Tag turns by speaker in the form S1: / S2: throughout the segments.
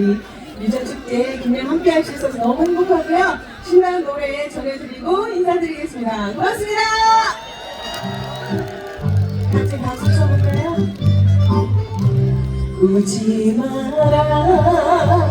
S1: 우리 유전 축제 김영 함께 할 수 있어서 너무 행복하고요. 신나는 노래 전해드리고 인사드리겠습니다. 고맙습니다. 같이 박수 쳐볼까요? 우지 마라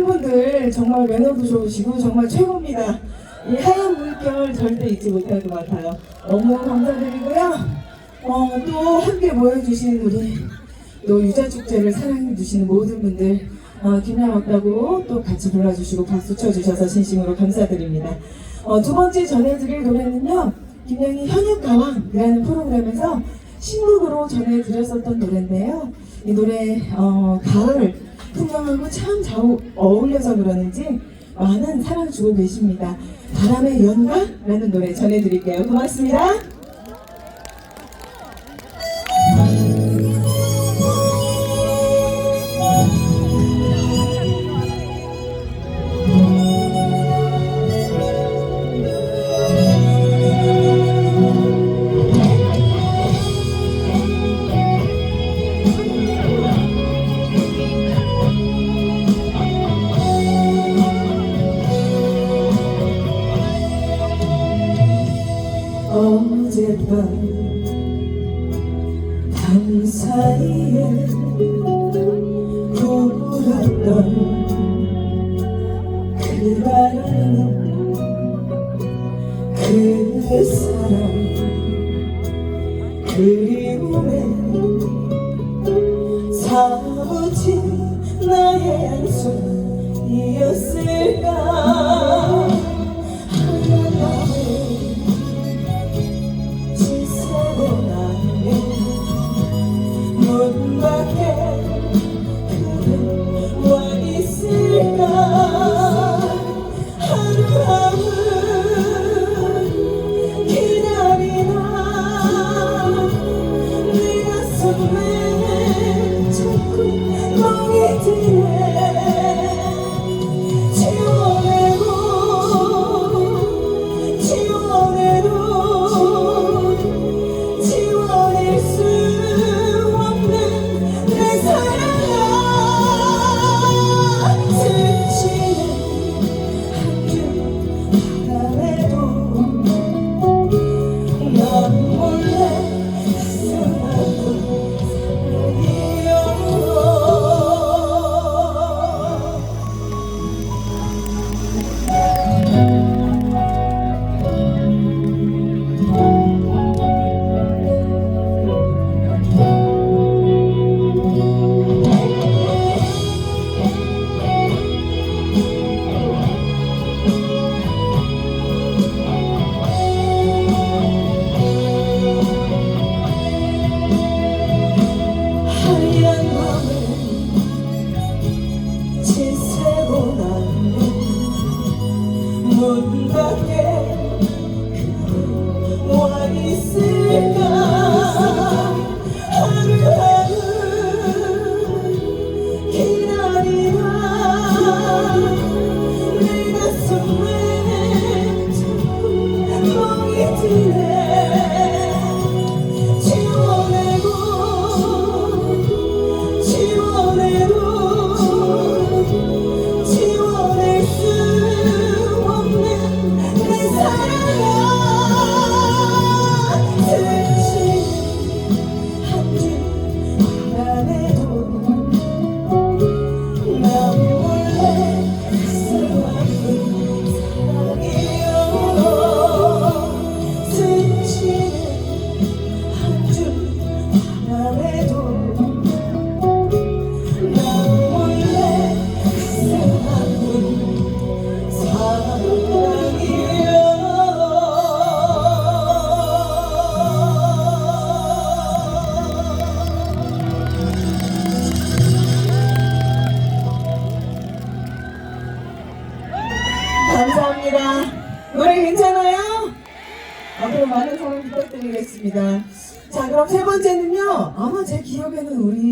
S1: 팬분들 정말 매너도 좋으시고 정말 최고입니다. 이 하얀 물결 절대 잊지 못할 것 같아요. 너무 감사드리고요. 어, 또 함께 모여주신 우리 또 유자축제를 사랑해주시는 모든 분들 어, 김양 왔다고 또 같이 불러주시고 박수 쳐주셔서 진심으로 감사드립니다. 어, 두 번째 전해드릴 노래는요. 김양이 현역가왕이라는 프로그램에서 신곡으로 전해드렸었던 노래인데요. 이 노래 어, 가을 풍경하고 참 잘 어울려서 그러는지 많은 사랑 주고 계십니다. 바람의 연가라는 노래 전해드릴게요. 고맙습니다. 한 사이에 돌았던 그 말은 그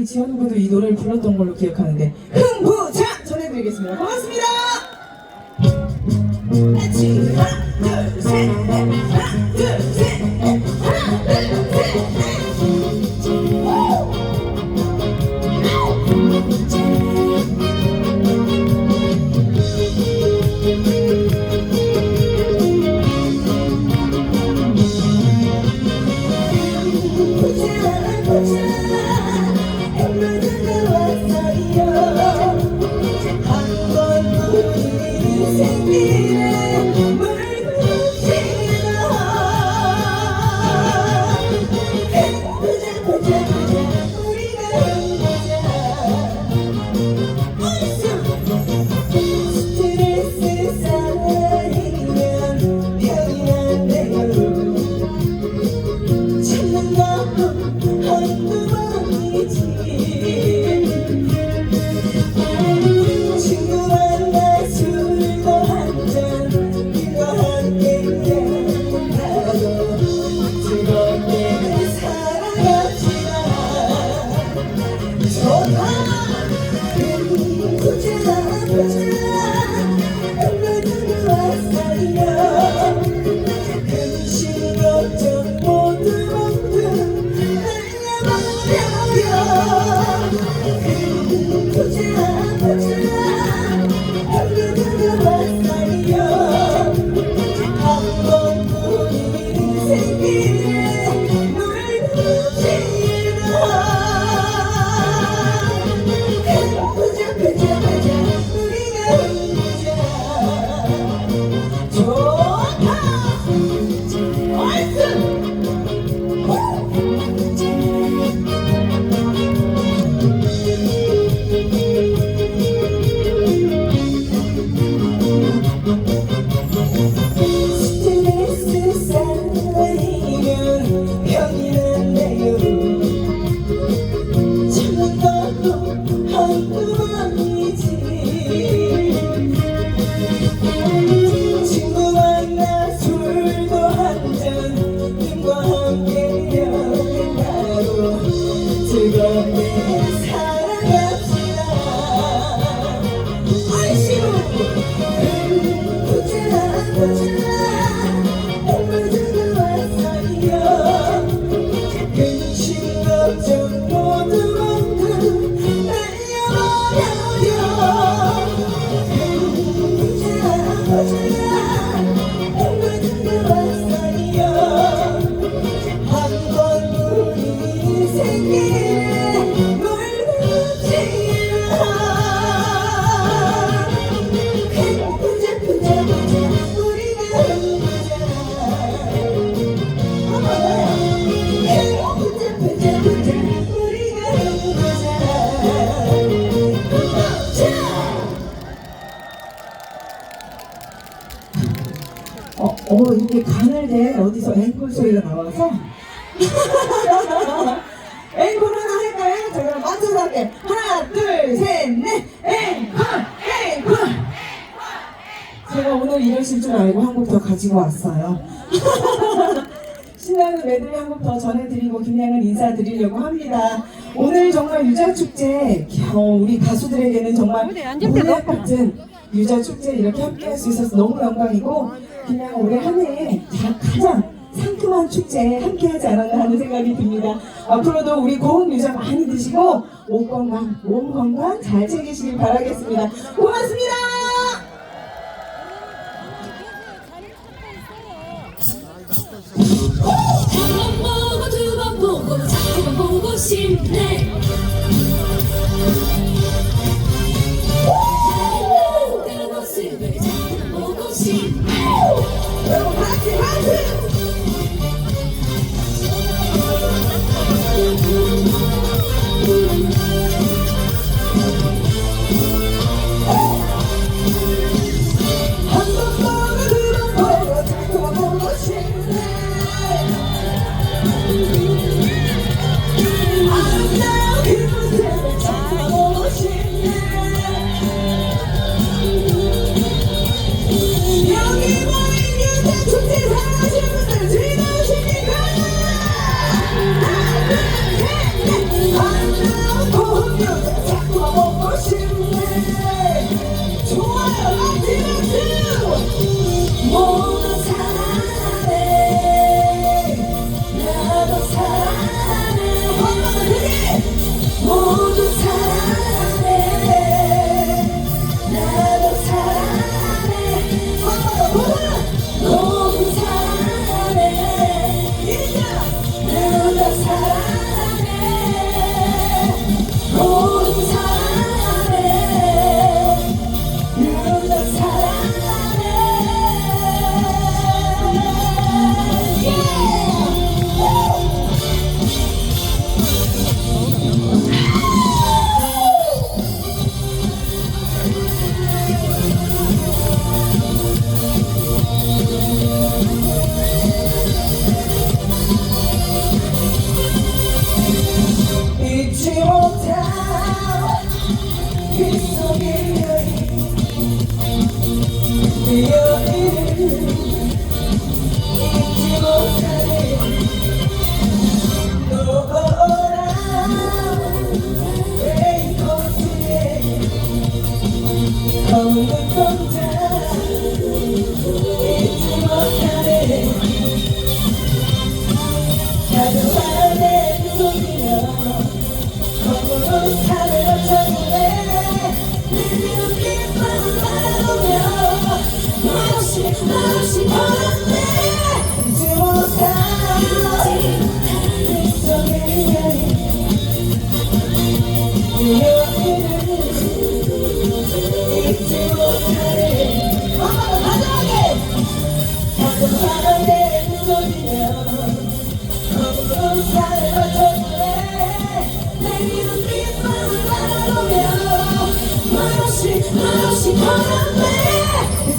S1: 지원부도 이 노래를 불렀던 걸로 기억하는데 Oh. 가지고 왔어요. 신나는 메들리 한곡 더 전해드리고 김양은 인사드리려고 합니다. 오늘 정말 유자축제, 어, 우리 가수들에게는 정말 오늘 같은 유자축제 이렇게 함께할 수 있어서 너무 영광이고 김양 올해 한 해에 가장 상큼한 축제에 함께하지 않았나 하는 생각이 듭니다. 앞으로도 우리 고운 유자 많이 드시고 몸 건강, 몸 건강 잘 챙기시길 바라겠습니다. 고맙습니다. Simple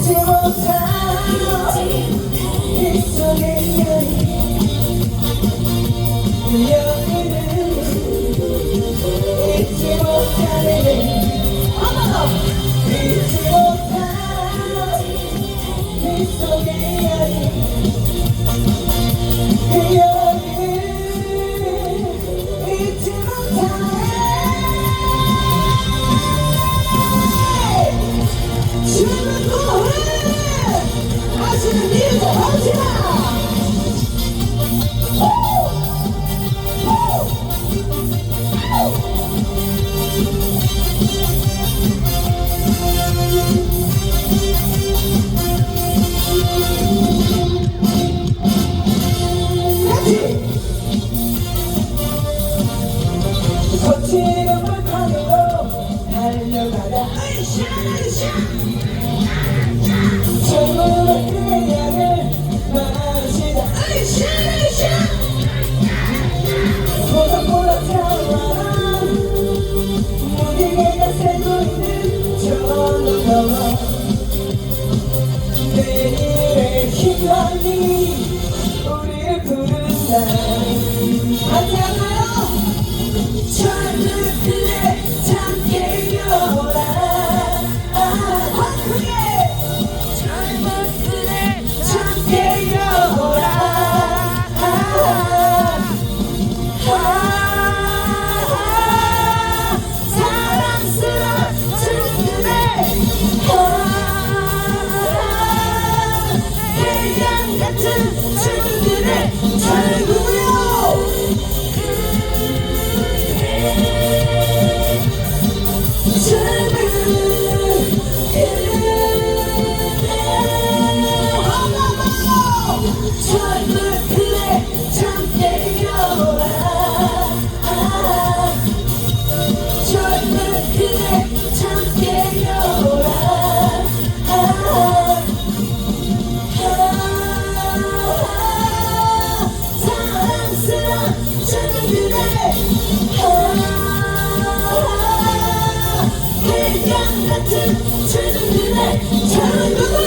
S2: 제발 in the 같은 젊은 그대 젊은